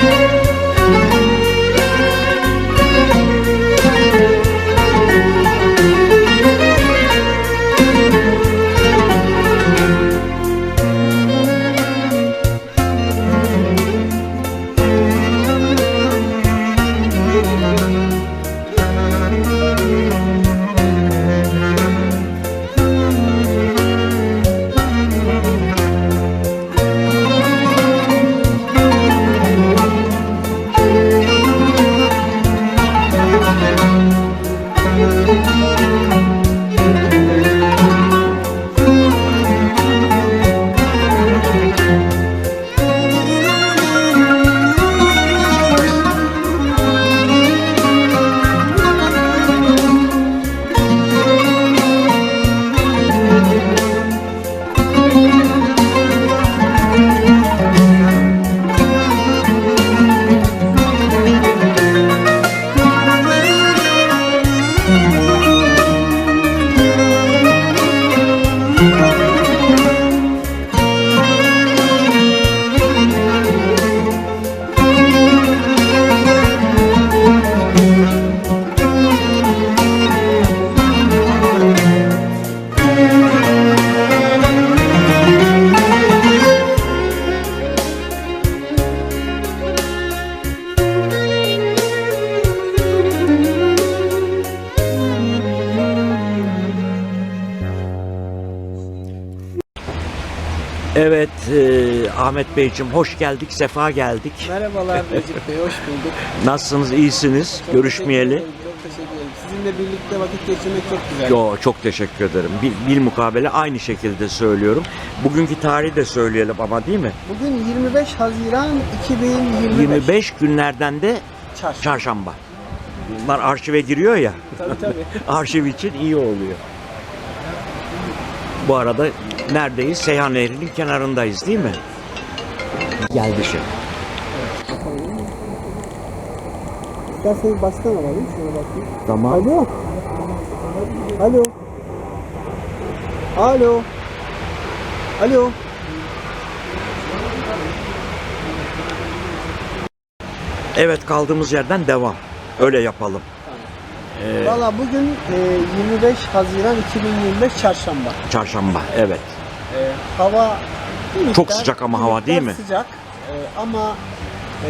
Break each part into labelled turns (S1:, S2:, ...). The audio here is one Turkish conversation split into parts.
S1: Thank you. Evet e, Ahmet Beyciğim hoş geldik, sefa geldik.
S2: Merhabalar Recep Bey, hoş bulduk.
S1: Nasılsınız, iyisiniz?
S2: Çok
S1: Görüşmeyeli.
S2: teşekkür ederim, Çok teşekkür ederim. Sizinle birlikte vakit geçirmek çok güzel.
S1: Yo, çok teşekkür ederim. Bil, bil mukabele aynı şekilde söylüyorum. Bugünkü tarihi de söyleyelim ama değil mi?
S2: Bugün 25 Haziran 2025.
S1: 25 günlerden de
S2: Çarşı.
S1: çarşamba. Bunlar arşive giriyor ya.
S2: Tabii tabii.
S1: Arşiv için iyi oluyor. Bu arada neredeyiz? Seyhan Nehri'nin kenarındayız değil mi? Geldi şey.
S2: İsterseniz baştan alalım, şuna bakayım.
S1: Tamam.
S2: Alo. Alo. Alo. Alo.
S1: Evet kaldığımız yerden devam. Öyle yapalım. Ee,
S2: Valla bugün e, 25 Haziran 2025 Çarşamba.
S1: çarşamba evet.
S2: E, hava bir
S1: Çok
S2: miktar-
S1: sıcak ama
S2: bir
S1: hava
S2: miktar
S1: değil mi?
S2: Sıcak E, ama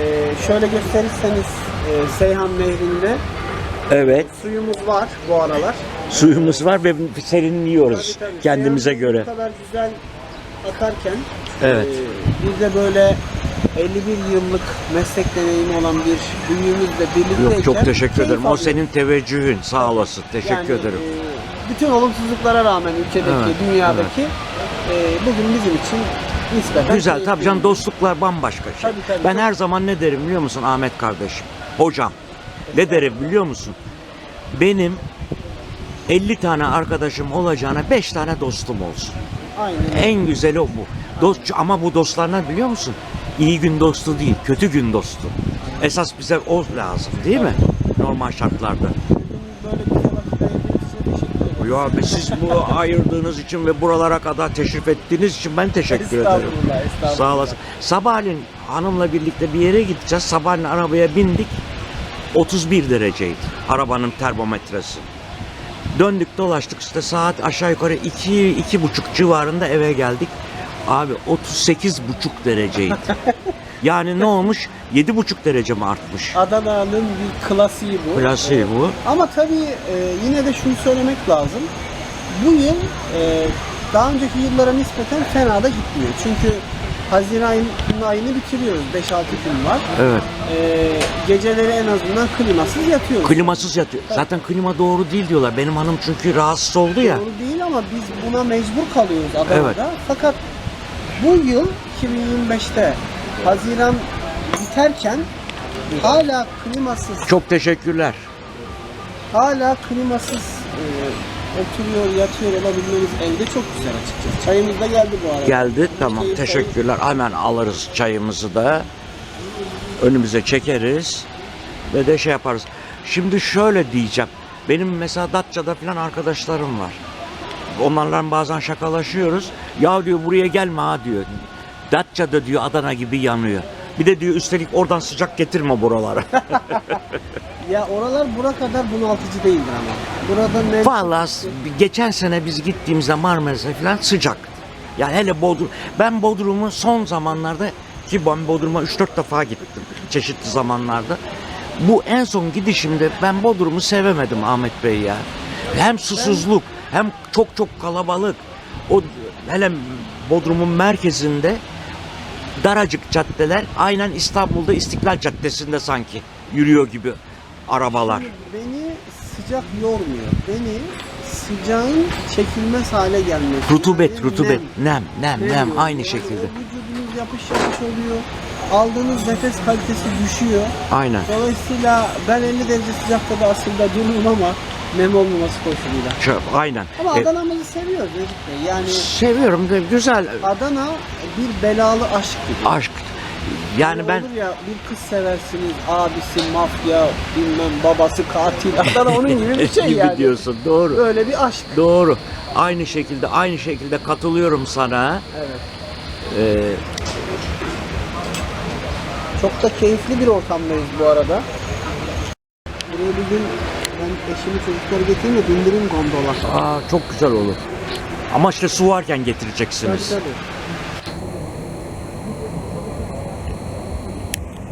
S2: e, şöyle gösterirseniz e, Seyhan Nehri'nde
S1: Evet.
S2: suyumuz var bu aralar.
S1: Suyumuz var ve serinliyoruz
S2: Tabii, tabii.
S1: kendimize
S2: Seyhan
S1: göre.
S2: Bu kadar güzel akarken
S1: Evet.
S2: e, biz de böyle 51 yıllık meslek deneyimi olan bir büyüğümüzle birlikteyken
S1: Yok çok teşekkür ederim. O senin teveccühün. Sağ olasın. Teşekkür
S2: Yani,
S1: ederim.
S2: e, bütün olumsuzluklara rağmen ülkedeki,
S1: Evet,
S2: dünyadaki e, bugün bizim için nispeten
S1: Güzel tabii canım dostluklar bambaşka şey.
S2: Tabii, tabii,
S1: ben
S2: çok-
S1: her zaman ne derim biliyor musun Ahmet kardeşim? Hocam. Ne derim biliyor musun? Benim 50 tane arkadaşım olacağına 5 tane dostum olsun.
S2: Aynen.
S1: En güzeli o bu. Dost, ama bu dostlar ne biliyor musun? İyi gün dostu değil, kötü gün dostu. Esas bize o lazım değil mi? Normal şartlarda.
S2: Böyle bize vakit ayırdığınız için teşekkür ederim.
S1: Ya be, siz bu ayırdığınız için ve buralara kadar teşrif ettiğiniz için ben teşekkür ederim.
S2: Estağfurullah.
S1: Sağ olasın. Sabahleyin hanımla birlikte bir yere gideceğiz. Sabahleyin arabaya bindik. 31 dereceydi arabanın termometresi. Döndük dolaştık işte saat aşağı yukarı 2 iki buçuk civarında eve geldik. Abi 38 buçuk dereceydi. yani ne olmuş? 7 buçuk derece mi artmış?
S2: Adana'nın bir klasiği bu.
S1: Klasiği bu.
S2: Ama tabii e, yine de şunu söylemek lazım. Bu yıl e, daha önceki yıllara nispeten fena da gitmiyor. Çünkü Haziran ayını bitiriyoruz. 5-6 gün var.
S1: Evet.
S2: E, geceleri en azından klimasız yatıyoruz.
S1: Klimasız yatıyor. Zaten klima doğru değil diyorlar. Benim hanım çünkü rahatsız oldu ya.
S2: Doğru değil ama biz buna mecbur kalıyoruz Adana'da. Fakat bu yıl 2025'te Haziran biterken hala klimasız
S1: Çok teşekkürler.
S2: hala klimasız e, oturuyor, yatıyor olabilmeniz evde çok güzel açıkçası. Çayımız da geldi bu arada.
S1: Geldi tamam
S2: Keyif
S1: teşekkürler. Hemen alırız çayımızı da. Önümüze çekeriz ve de şey yaparız. Şimdi şöyle diyeceğim. Benim mesela Datça'da falan arkadaşlarım var. Onlarla bazen şakalaşıyoruz. Ya diyor buraya gelme ha diyor. Datça'da diyor Adana gibi yanıyor. Bir de diyor üstelik oradan sıcak getirme buralara.
S2: Ya oralar bura kadar bunaltıcı değildir ama. Burada nem...
S1: Vallahi geçen sene biz gittiğimizde Marmaris'e falan sıcak. Yani hele Bodrum. Ben Bodrum'u son zamanlarda ki ben Bodrum'a 3-4 defa gittim çeşitli zamanlarda. Bu en son gidişimde ben Bodrum'u sevemedim Ahmet Bey ya. Hem susuzluk hem çok çok kalabalık. O hele Bodrum'un merkezinde daracık caddeler aynen İstanbul'da İstiklal Caddesi'nde sanki yürüyor gibi arabalar.
S2: Beni sıcak yormuyor. Beni sıcağın çekilmez hale gelmesi.
S1: Rutubet, rutubet,
S2: nem.
S1: nem, nem, nem, aynı şekilde.
S2: Vücudunuz yapış yapış oluyor. Aldığınız nefes kalitesi düşüyor.
S1: Aynen.
S2: Dolayısıyla ben 50 derece sıcakta da aslında dururum ama nem olmaması koşuluyla.
S1: Şu- aynen.
S2: Ama
S1: E,
S2: Adana'mızı seviyoruz Recep Bey. Yani
S1: seviyorum güzel
S2: Adana bir belalı aşk gibi.
S1: aşk. Yani
S2: Hani
S1: ben
S2: olur ya bir kız seversiniz, abisi mafya, bilmem babası katil. Adana onun gibi bir şey
S1: gibi
S2: yani.
S1: diyorsun. Doğru.
S2: Böyle bir aşk.
S1: Doğru. Aynı şekilde aynı şekilde katılıyorum sana.
S2: Evet.
S1: Ee,
S2: Çok da keyifli bir ortamdayız bu arada. Buraya bir gün ben eşimi çocukları getireyim de bindireyim gondola.
S1: aa, çok güzel olur. Ama işte su varken
S2: Tabii
S1: getireceksiniz.
S2: tabii.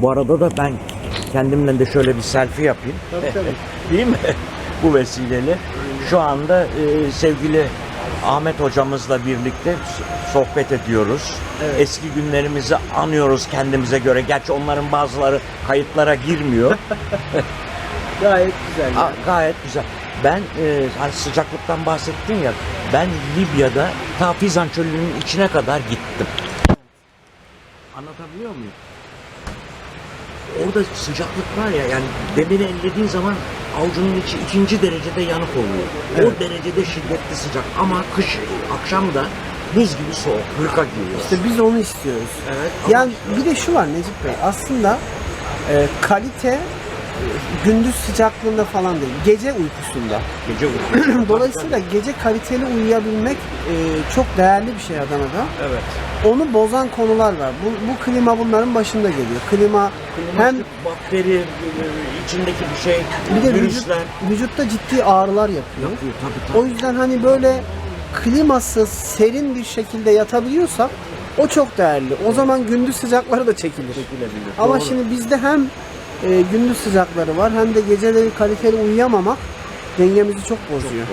S1: Bu arada da ben kendimle de şöyle bir selfie yapayım.
S2: Tabii tabii.
S1: Değil mi? Bu vesileyle. Şu anda e, sevgili Ahmet hocamızla birlikte sohbet ediyoruz.
S2: Evet.
S1: Eski günlerimizi anıyoruz kendimize göre. Gerçi onların bazıları kayıtlara girmiyor.
S2: Gayet güzel. Yani.
S1: gayet güzel. Ben e, hani sıcaklıktan bahsettin ya. Ben Libya'da ta Fizan çölünün içine kadar gittim. Anlatabiliyor muyum? Orada sıcaklık var ya yani demiri ellediğin zaman avucunun içi ikinci derecede yanık oluyor.
S2: Evet.
S1: O derecede şiddetli sıcak ama kış akşam da buz gibi soğuk. Hırka giriyor.
S2: İşte biz onu istiyoruz.
S1: Evet.
S2: Yani bir de şu var Necip Bey. Aslında e, kalite gündüz sıcaklığında falan değil. Gece uykusunda.
S1: gece uyku.
S2: Dolayısıyla gece kaliteli uyuyabilmek e, çok değerli bir şey Adana'da.
S1: evet.
S2: Onu bozan konular var. Bu, bu klima bunların başında geliyor. Klima hem
S1: bakteri içindeki bir şey,
S2: bir de vücut,
S1: virüsler
S2: vücutta ciddi ağrılar yapıyor.
S1: yapıyor tabii tabii.
S2: O yüzden hani böyle klimasız, serin bir şekilde yatabiliyorsak o çok değerli. O zaman gündüz sıcakları da çekilir.
S1: Çekilebilir.
S2: Ama
S1: Doğru.
S2: şimdi bizde hem e, gündüz sıcakları var hem de geceleri kaliteli uyuyamamak dengemizi çok bozuyor.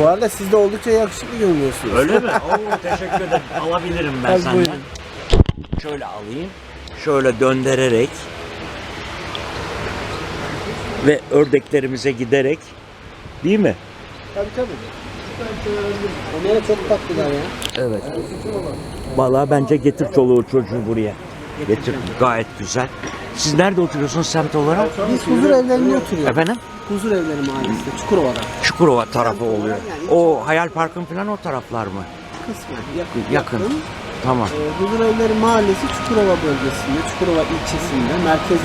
S2: Bu arada siz de oldukça yakışıklı görünüyorsunuz.
S1: Öyle mi? Oo, teşekkür ederim. Alabilirim ben
S2: Tabii,
S1: senden.
S2: buyurun.
S1: Şöyle alayım. Şöyle döndürerek ve ördeklerimize giderek değil mi?
S2: Tabii tabii. Onlara çok tatlılar ya.
S1: Evet. Vallahi bence getir çoluğu çocuğu buraya. Getir. Gayet güzel. Siz nerede oturuyorsunuz semt olarak?
S2: Biz huzur evlerinde oturuyoruz.
S1: Efendim?
S2: Huzur evleri mahallesinde, Çukurova'da.
S1: Çukurova tarafı oluyor. O Hayal Park'ın falan o taraflar mı?
S2: Kısmen yakın.
S1: Yakın. Tamam.
S2: Ee, huzur evleri mahallesi Çukurova bölgesinde, Çukurova ilçesinde, merkez